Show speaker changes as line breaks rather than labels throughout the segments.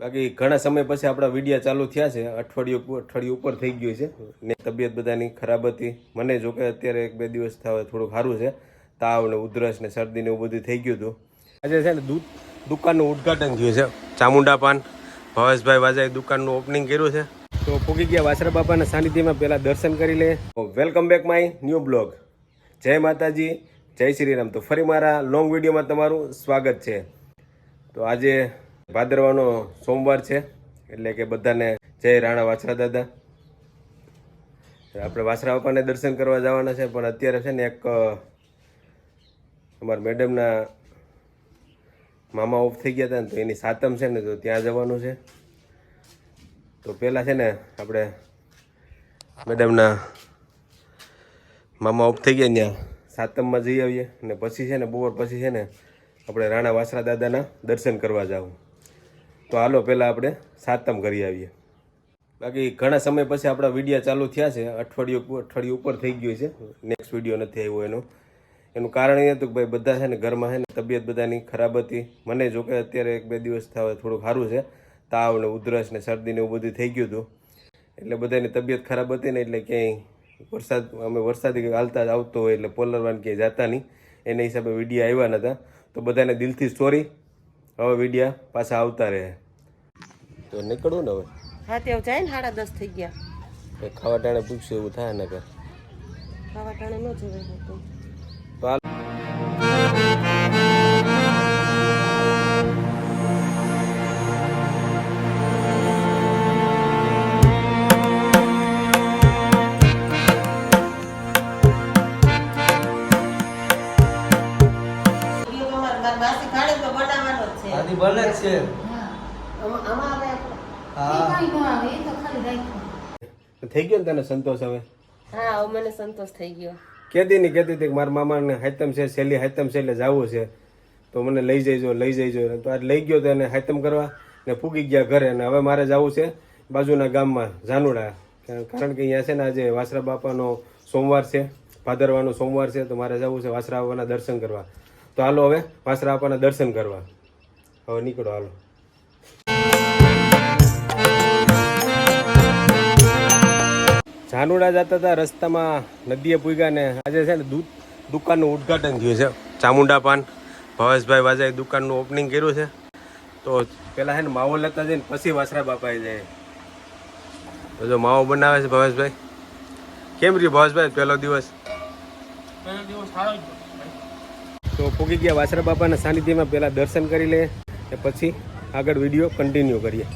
બાકી ઘણા સમય પછી આપણા વિડીયા ચાલુ થયા છે. અઠવાડિયું અઠવાડિયું ઉપર થઈ ગયું છે. ને તબિયત બધાની ખરાબ હતી. મને જો કે અત્યારે એક બે દિવસ થવા થોડુંક સારું છે. તાવ ને ઉધરસ ને શરદી ને એવું બધું થઈ ગયું હતું. આજે છે ને દૂધ દુકાનનું ઉદ્ઘાટન થયું છે. ચામુંડા પાન. ભવેશભાઈ વાજાએ દુકાનનું ઓપનિંગ કર્યું છે. તો પૂગી ગયા વાસરા બાપાના સાનિધ્યમાં પહેલાં દર્શન કરી લે. Welcome back my new blog જય માતાજી. જય શ્રી રામ તો ફરી મારા લોંગ વિડીયોમાં તમારું સ્વાગત છે. તો આજે ભાદરવાનો સોમવાર છે, એટલે કે બધાને જય રાણા વાછરા દાદા. આપણે વાછરા બાપાને દર્શન કરવા જવાના છે, પણ અત્યારે છે ને એક અમારા મેડમના મામા ઓફ થઈ ગયા હતા ને, તો એની સાતમ છે ને, તો ત્યાં જવાનું છે. તો પહેલાં છે ને, આપણે મેડમના મામા ઓફ થઈ ગયા ત્યાં સાતમમાં જઈ આવીએ અને પછી છે ને, બપોર પછી છે ને, આપણે રાણા વાસરા દાદાના દર્શન કરવા જાવું તો હાલો, પહેલાં આપણે સાતમ કરી આવીએ. બાકી ઘણા સમય પછી આપણા વિડીયા ચાલુ થયા છે. અઠવાડિયું અઠવાડિયું ઉપર થઈ ગયું છે. નેક્સ્ટ વીડિયો નથી આવ્યો એનો. એનું કારણ એ હતું કે ભાઈ બધા છે ને ઘરમાં છે ને તબિયત બધાની ખરાબ હતી. મને જો કે અત્યારે એક બે દિવસ થવા થોડુંક સારું છે. તાવ ને ઉધરસ ને શરદી ને એવું બધું થઈ ગયું હતું. એટલે બધાની તબિયત ખરાબ હતી ને એટલે ક્યાંય વરસાદ, અમે વરસાદી હાલતા જ આવતો હોય એટલે પોલરવાન ક્યાંય જતા નહીં. એના હિસાબે વિડીયા આવ્યા નહોતા તો બધાને દિલથી સોરી હવે વિડિયા પાછા આવતા રહે. તો નીકળવું ને હવે?
હા તે જાય ને સાડા દસ થઈ ગયા.
એ ખાવા ટાણે પૂછશું એવું થાય ને કે?
ખાવા ટાણે ન જવાય
તો.
આદિ બને જ છે.
થઈ ગયો ને તને સંતોષ હવે?
હા હવે મને સંતોષ થઈ ગયો.
કેતી નહીં કહેતી હતી કે મારા મામાને હાયતમ છે છેલ્લી હાયતમ છે એટલે જવું છે. તો મને લઈ જઈજો લઈ જઈજો તો આજ લઈ ગયો તો એને હાયતમ કરવા ને ફૂગી ગયા ઘરે અને હવે મારે જવું છે બાજુના ગામમાં જાનુડા કારણ કે અહીંયા છે ને આજે વાસરા બાપાનો સોમવાર છે ભાદરવાનો સોમવાર છે તો મારે જવું છે વાસરા બાપાના દર્શન કરવા. તો હાલો હવે વાસરા બાપાના દર્શન કરવા. હવે નીકળો હાલો જાનુડા જતા હતા રસ્તામાં નદીએ પૂગ્યા ને આજે છે ને દૂધ દુકાનનું ઉદ્ઘાટન થયું છે ચામુંડા પાન ભવેશભાઈ વાજાએ દુકાનનું ઓપનિંગ કર્યું છે. તો પહેલાં છે ને માવો લેતા જઈને પછી વાસરા બાપાએ જાય. તો જો માવો બનાવે છે ભવેશભાઈ કેમ રહ્યું ભવેશભાઈ પહેલો દિવસ? તો પૂગી ગયા વાસરા બાપાના સાનિધ્યમાં પહેલાં દર્શન કરી લે. પછી આગળ વીડિયો કન્ટિન્યુ કરીએ.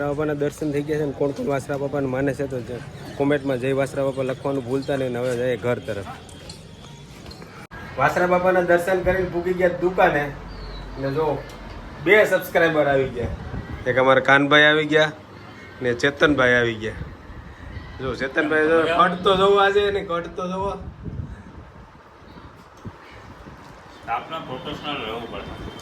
વાસરા બાપાના દર્શન થઈ ગયા છે ને કોણ કોણ વાસરા બાપાને માને છે તો કોમેન્ટમાં જય વાસરા બાપા લખવાનું ભૂલતા નહીં હવે જાય ઘર તરફ. વાસરા બાપાના દર્શન કરીને ભૂગી ગયા દુકાને ને જો બે સબસ્ક્રાઈબર આવી ગયા. એક અમારા કાનભાઈ આવી ગયા ને ચેતનભાઈ આવી ગયા. જો ચેતનભાઈ જો કટ તો જોવો આજે ને કટ તો જોવો.
આપના પ્રોફેશનલ રહેવું પડે.